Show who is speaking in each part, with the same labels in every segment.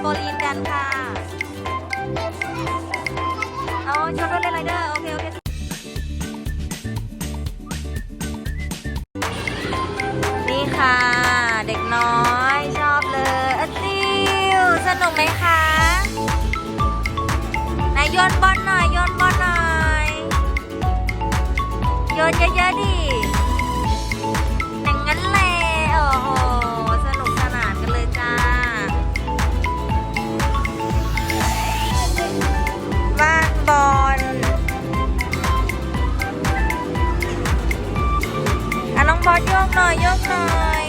Speaker 1: โบลีนกันค่ะเอาชอบเล่นไรเดอร์ โอเค โอเคนี่ค่ะ เด็กน้อยชอบเลยอะติวสนุกไหมคะไหนายโยนบอลหน่อยโยนบอลหน่อยโยนเยอะๆดิ บ้านบอลอะน้องบอลโยกหน่อยโยกหน่อย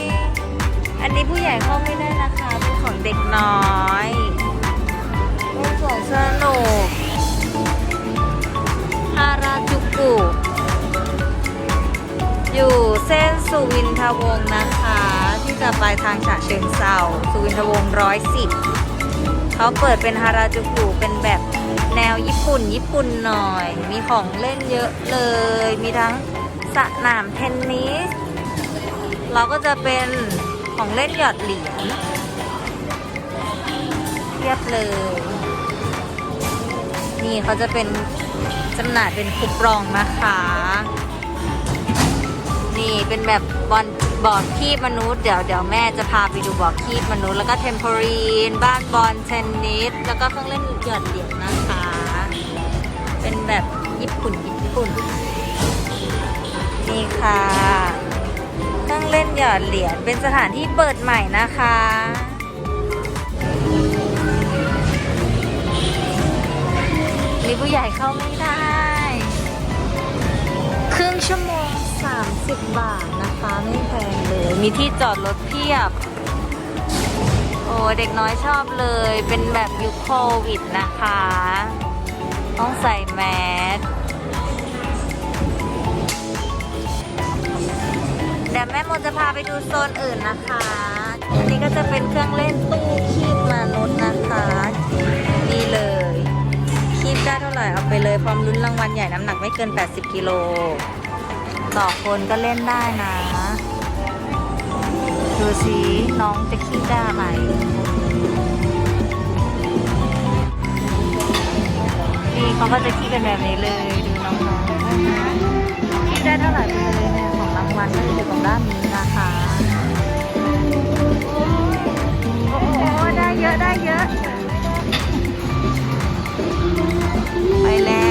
Speaker 1: อันนี้ผู้ใหญ่เข้าไม่ได้นะคะ เป็นของเด็กน้อยเป็นของสนุกฮาราจูกุ อยู่เส้นสุวินทวงศ์นะคะ ที่จะไปทางฉะเชิงเซาสุวินทวงศ์ร้อยสิบเขาเปิดเป็นฮาราจูกุเป็นแบบ แนวญี่ปุ่น ญี่ปุ่นหน่อย มีของเล่นเยอะเลย มีทั้งสนามเทนนิสเราก็จะเป็นของเล่นหยอดเหรียญเทียบเลย นี่เขาจะเป็นจำหน่ายเป็นคูปองนะคะ นี่เป็นแบบบอลบอร์ดคีบมนุษย์เดี๋ยวเดี๋ยวแม่จะพาไปดูบอร์ดคีบมนุษย์ แล้วก็เทมโพรีน บ้านบอลเทนนิสแล้วก็เครื่องเล่นหยอดเหรียญนะ เป็นแบบญี่ปุ่นญี่ปุ่นนี่ค่ะเครื่องเล่นหยอดเหรียญเป็นสถานที่เปิดใหม่นะคะมีผู้ใหญ่เข้าไม่ได้ ครึ่งชั่วโมง 30 บาทนะคะ ไม่แพงเลย มีที่จอดรถเพียบ โอ้เด็กน้อยชอบเลย เป็นแบบยุคโควิดนะคะ ต้องใส่แมสเดี๋ยวแม่โมจะพาไปดูโซนอื่นนะคะอันนี้ก็จะเป็นเครื่องเล่นตู้คีบมนุษย์นะคะนี่เลย คีบได้เท่าไหร่เอาไปเลยพร้อมลุ้นรางวัลใหญ่น้ำหนักไม่เกิน 80 กิโล ต่อคนก็เล่นได้นะ ดูสิน้องจะคีบได้ไหม เขาก็จะคีบเป็นแบบนี้เลยดูน้องๆคีบได้เท่าไหร่ไปเลยเนี่ยของรางวัลก็จะอยู่ตรงด้านนี้นะคะโอ้โหได้เยอะได้เยอะ ไปแล้ว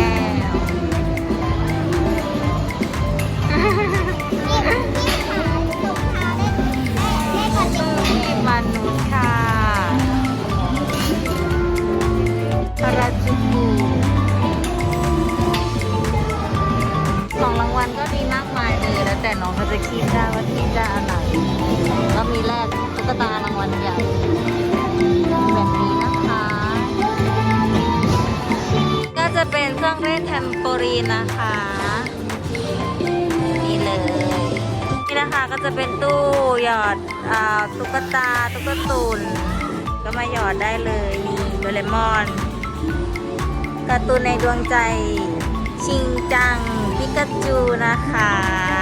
Speaker 1: แล้วแต่น้องเขาจะคิดได้ว่าคิดได้อันไหนก็มีแรกตุ๊กตารางวัลใหญ่แบบนี้นะคะ ก็จะเป็นเครื่องเล่นแทมโปรีนนะคะนี่เลยนี่นะคะก็จะเป็นตู้หยอดอาตุ๊กตาตุ๊กตุนก็มาหยอดได้เลยนี่โดเรมอนการ์ตูนในดวงใจชิงจัง ปิกาจูนะคะ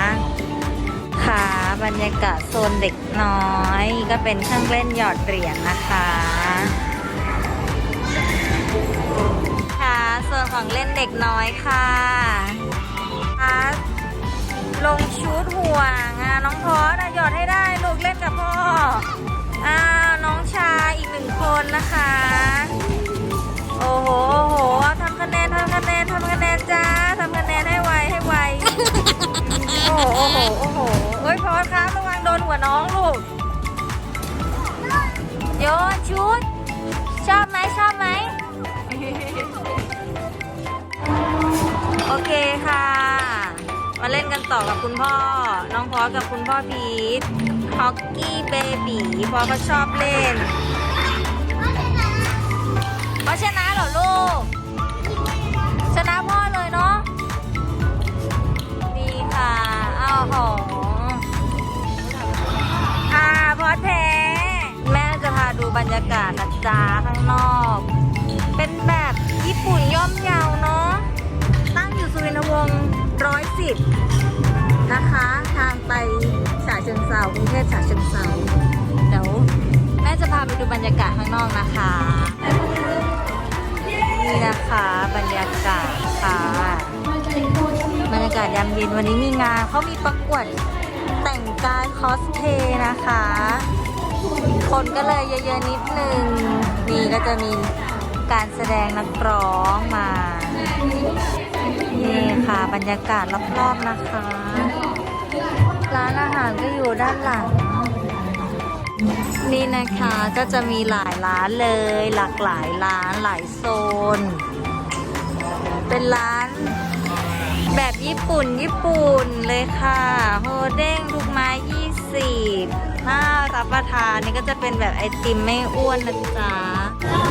Speaker 1: คะ บรรยากาศโซนเด็กน้อย ก็เป็นเครื่องเล่นหยอดเหรียญนะคะ ค่ะส่วนของเล่นเด็กน้อยค่ะค่ะลงชุดห่วงอะน้องพอสอะหยอดให้ได้ลูกเล่นกับพ่อ ระวังโดนหัวน้องลูกโยนชุด ชอบไหมชอบไหม โอเคค่ะ มาเล่นกันต่อกับคุณพ่อ น้องพอสกับคุณพ่อพีทฮอกกี้เบบีพอก็ชอบเล่น บรรยากาศนะจ๊ะข้างนอก เป็นแบบญี่ปุ่นย่อมเยาวเนาะ ตั้งอยู่สุวินทวงศ์ร้อยสิบนะคะ ทางไปฉะเชิงเซากรุงเทพฉะเชิงเซาเดี๋ยวแม่จะพาไปดูบรรยากาศข้างนอกนะคะ นี่นะคะบรรยากาศค่ะบรรยากาศยามเย็นวันนี้มีงานเขามีประกวดแต่งกายคอสเพลย์นะคะ คนก็เลยเยอะๆนิดนึงนี่ก็จะมีการแสดงนักร้องมา นี่ค่ะบรรยากาศรอบๆนะคะ ร้านอาหารก็อยู่ด้านหลัง นี่นะคะก็จะมีหลายร้านเลย หลากหลายร้านหลายโซน เป็นร้านแบบญี่ปุ่นญี่ปุ่นเลยค่ะ โฮเด รับประทานนี่ก็จะเป็นแบบไอติมไม่อ้วนนะจ๊ะ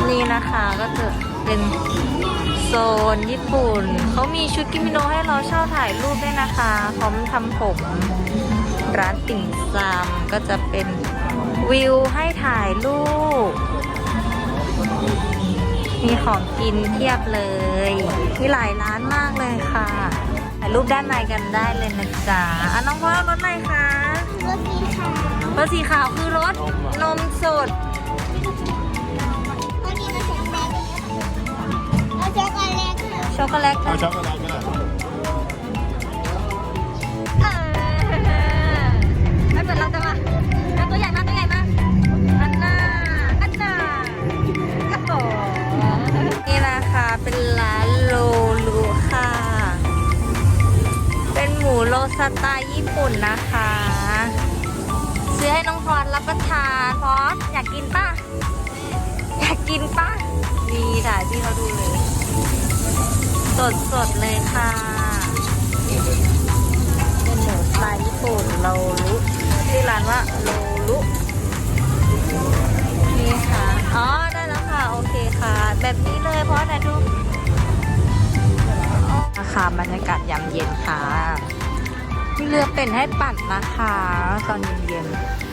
Speaker 1: นี่นะคะก็จะเป็นโซนญี่ปุ่นเขามีชุดกิโมโนให้เราเช่าถ่ายรูปด้วยนะคะ พร้อมทำผมร้านติ่มซำก็จะเป็นวิวให้ถ่ายรูป มีของกินเทียบเลย มีหลายร้านมากเลยค่ะ ถ่ายรูปด้านในกันได้เลยนะจ๊ะอะน้องพ่อรถอะไรคะ
Speaker 2: รถสีขาว
Speaker 1: รถสีขาวคือรถนมสด
Speaker 2: รถนี้มาเช็คแบงค์เอาช็อกโกแลตค่ะ
Speaker 1: ช็อกโกแลต
Speaker 3: เอาช็อกโกแลตก็ได้
Speaker 1: เออไม่เหมือนเราจะมาแล้วตัวใหญ่มากตัวใหญ่มากอันน่าอันน่าโอ้โหนี่นะคะเป็นร้านโลลูค่ะ เป็นหมูโลสไตล์ญี่ปุ่นนะคะซื้อ ให้น้องพรรับประทานพรอยากกินป่ะ อยากกินป่ะดีถ่ายพี่เขาดูเลย สดสดเลยค่ะเป็นหมูสไตล์ญี่ปุ่นโลลุชื่อร้านว่าโลลุนี่ค่ะ อ๋อ ได้แล้วค่ะ โอเคค่ะ แบบนี้เลยเพราะไหนดูนะคะบรรยากาศยามเย็นค่ะ มีเรือเป็นให้ปั่นนะคะ ตอนเย็นๆ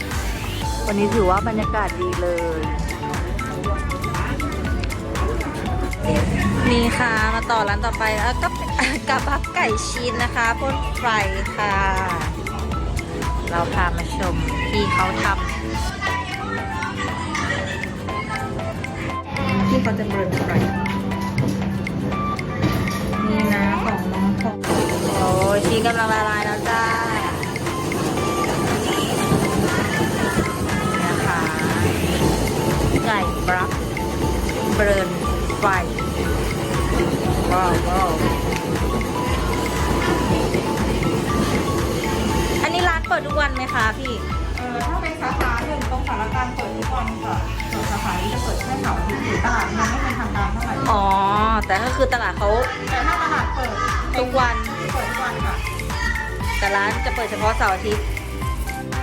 Speaker 1: วันนี้ถือว่าบรรยากาศดีเลย นี่ค่ะ มาต่อร้านต่อไปแล้วก็กระบับไก่ชีสนะคะพ่นไฟค่ะ เราพามาชมที่เขาทำที่เขาจะเบิร์นไฟนี่นะของน้องพงโอ้ยชีสกำลังละลายแล้วจ้า เบิร์นไฟ ว้าวว้าวอันนี้ร้านเปิดทุกวันไหมคะพี่
Speaker 4: เออถ้าเป็นสาขาหนึ่งตรงสารกลารเปิดทุกวันค่ะส่วนสาขานี้จะเปิดแค่เสาร์อาทิตย์หรือตลาดยังไม่เป็นทางการเท่าไหร่
Speaker 1: อ๋อ แต่ก็คือตลาดเขา
Speaker 4: แต่ถ้าตลาดเปิด
Speaker 1: ทุกวัน
Speaker 4: เปิดทุกวันค่ะ
Speaker 1: แต่ร้านจะเปิดเฉพาะเสาร์อาทิตย์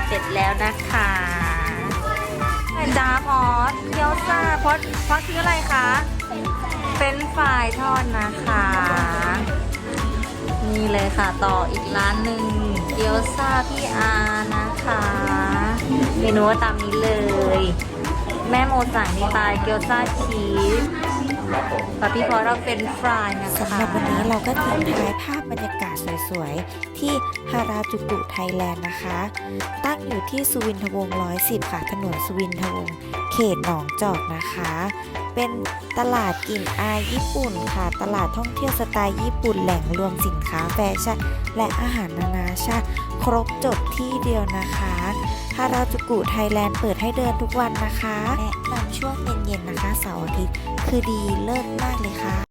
Speaker 1: เสร็จแล้วนะคะ ดพอดซื้ออะไรคะเป็นฝ่ายทอดนะคะ นี่เลยค่ะต่ออีกร้านหนึ่งเกี๊ยวซ่าพี่อานะคะ เมนูตามนี้เลย แม่โมสั่งนี่ตายเกี๊ยวซ่าชีส ปาพี่พอเราเป็นฟรายนะคะ
Speaker 5: สำหรับวันนี้เราก็ทิ้งท้ายภาพบรรยากาศสวยๆ ที่ฮาราจูกุไทยแลนด์นะคะ ตั้งอยู่ที่สุวินทวงศ์110 ค่ะถนนสุวินทวงศ์เขตหนองจอกนะคะ เป็นตลาดกลิ่นอายญี่ปุ่นค่ะ ตลาดท่องเที่ยวสไตล์ญี่ปุ่นแหล่งรวมสินค้าแฟชั่นและอาหารนานาชาติ ครบจบที่เดียวนะคะ คาราจูกุไทยแลนด์เปิดให้เดินทุกวันนะคะ แนะนำช่วงเย็นๆนะคะเสาร์อาทิตย์ คือดีเลิศมากเลยค่ะ